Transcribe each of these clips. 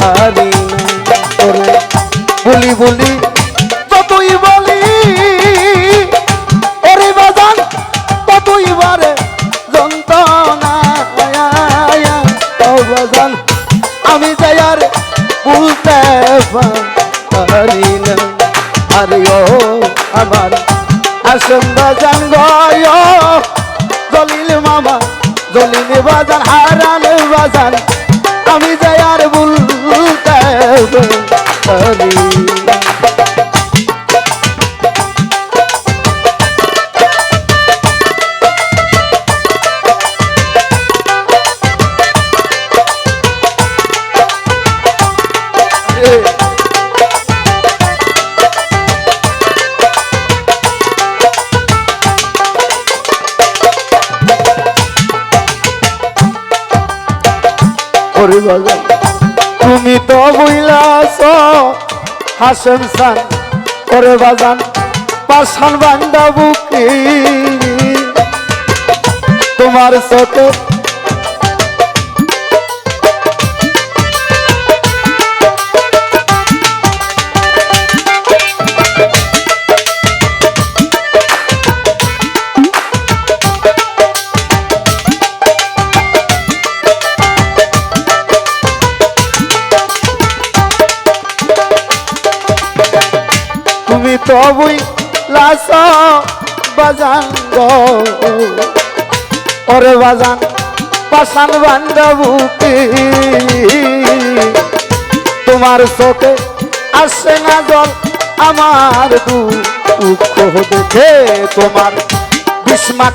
না তোরে বলি বলি, যতই বলি, ওরে বাজান, ততই বারে যন্ত্রণা বাজান, আমি যাই আর বলতে পারি না। আরে ও আমার আসম বাজান গয় জলিল মামা, জলিল বাজান হারান বাজান। আমি যাই আর বলতে পারি। তুমি তো বুঝলাস হাসন সান ওরে বাজান পাশান বান্দা তোমার চোখে তুমি তো বই লাস বাজান ওরে বাজান পাশান বান্ধবুকি তোমার চোখে আসে না জল, আমার দুঃখ দেখে তোমার বিস্মা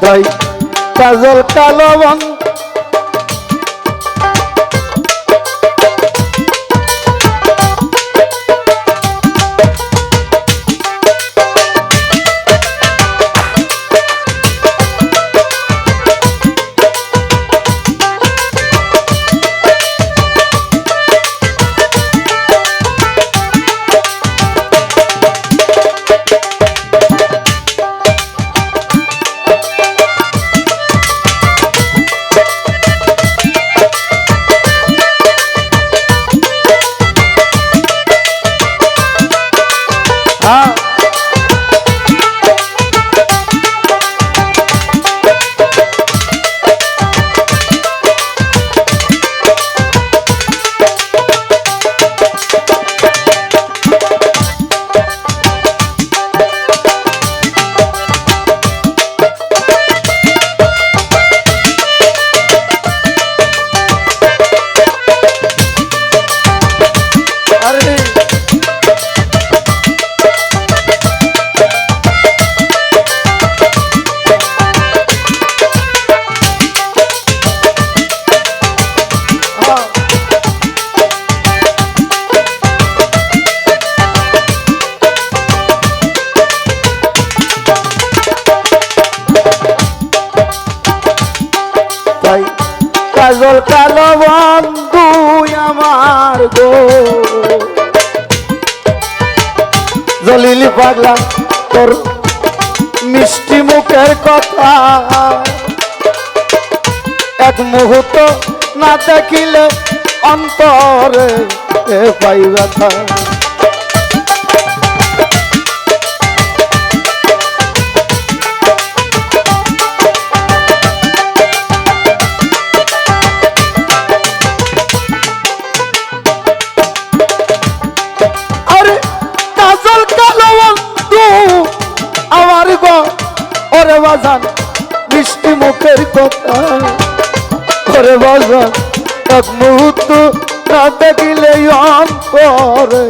তাই কাজল কালো বন তাই কাজল কালো বন্ধু আমার গো। জলিলি পাগলা, তোর মিষ্টি মুখের কথা। এক মুহূর্ত না দেখিলে অন্তরে পাই ব্যথা। আমার গ ওরে বাজান মিষ্টি মুখের কথা। ওরে বাজান এক মুহূর্ত না দেখিলে অন্তরে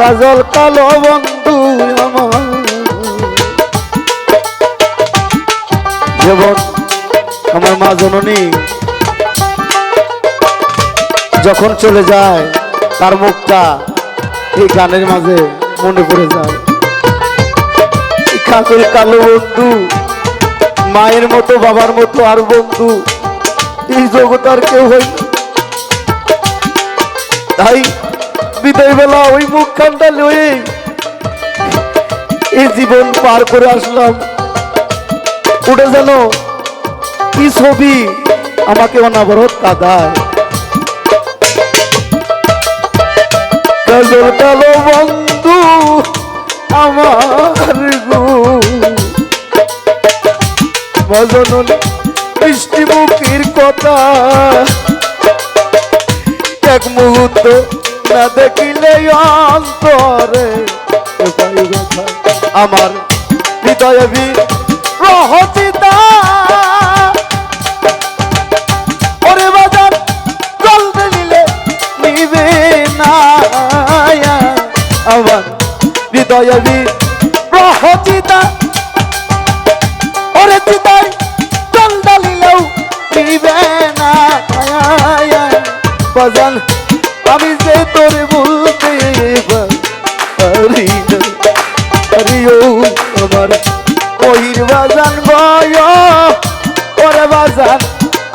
কাজল কালো বন্ধু আমার। যেমন আমার মা জননী, যখন চলে যায়, তার মুখটা এই গানের মাঝে মনে পড়ে যায়। কাজল কালো বন্ধু, মায়ের মতো, বাবার মতো আর বন্ধু, এই জগৎ আর কেউ হয় তাই বিদায় বেলা ওই মুখ কান্ডা লয়ে এই জীবন পার করে আসলাম। উঠে যেন কি ছবি আমাকে অনাবরত কাদায়। কালো বন্ধু আমার গো। ভজন মিষ্টি মুখের কথা। এক মুহূর্ত না দেখিলে অন্তরে আমার হৃদয়ে রহচিতা ওরে বাজার জল দিলে নিবে আমার হৃদয়ে রহচিতা ওরে চিতাই জল ডালিলেও নিবে না। যে তোরে বলতে পারি না আরিও আমার ওহির বাজান বাজান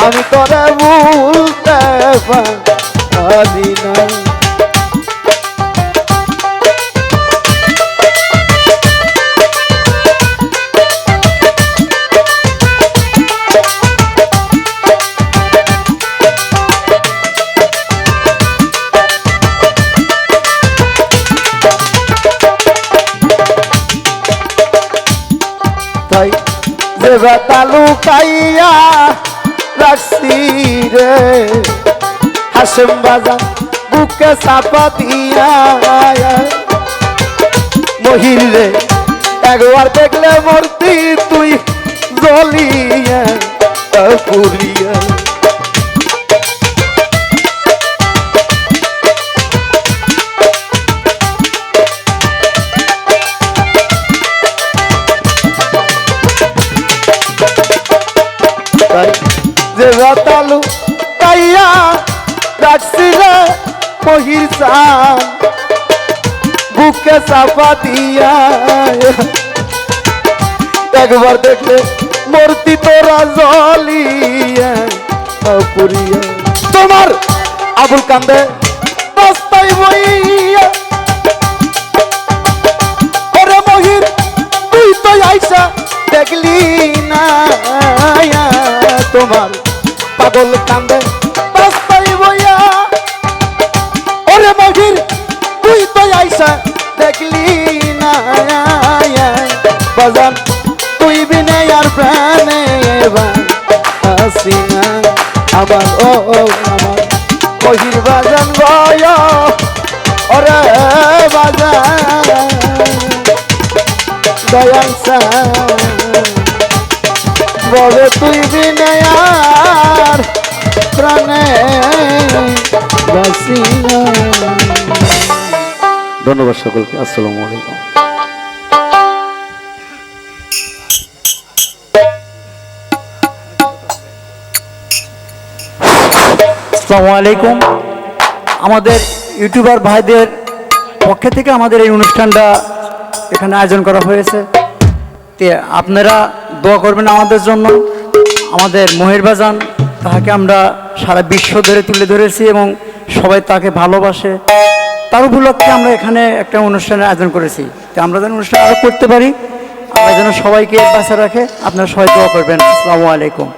আমি তোরে বলতে পারি না যে লুকাইয়া কাইয়া রাখছি রে। হাসেম বাজা বুকে চাপা দিয়া। মহিল রে, একবার দেখলে মূর্তি তুই জ্বলিয়া পুরিয়া যে তাইয়া রাখছিলে মহির চান বুকে চাপা দিয়া। একবার দেখলে মূর্তি তোরা জলিয়া তোমার আবুল কান্দে বাজান, তুই বিনে আর প্রাণে হাসিনা আমার ও আমার মহির বাজান গয় ওরে বাজান। দয়াল বলে তুই বিনয়ার প্রাণে বাসিনা ধন্যবাদ সকলকে, আসসালামু আলাইকুম। আসসালামু আলাইকুম। আমাদের ইউটিউবার ভাইদের পক্ষে থেকে আমাদের এই অনুষ্ঠানটা এখানে আয়োজন করা হয়েছে। তে আপনারা দোয়া করবেন আমাদের জন্য। আমাদের মহির বাজান তাহাকে আমরা সারা বিশ্ব ধরে তুলে ধরেছি এবং সবাই তাকে ভালোবাসে। তার উপলক্ষে আমরা এখানে একটা অনুষ্ঠানের আয়োজন করেছি। তো আমরা যেন অনুষ্ঠান আরও করতে পারি আমরা যেন সবাইকে বাঁচা রাখে। আপনারা সবাই দোয়া করবেন। আসসালামু আলাইকুম।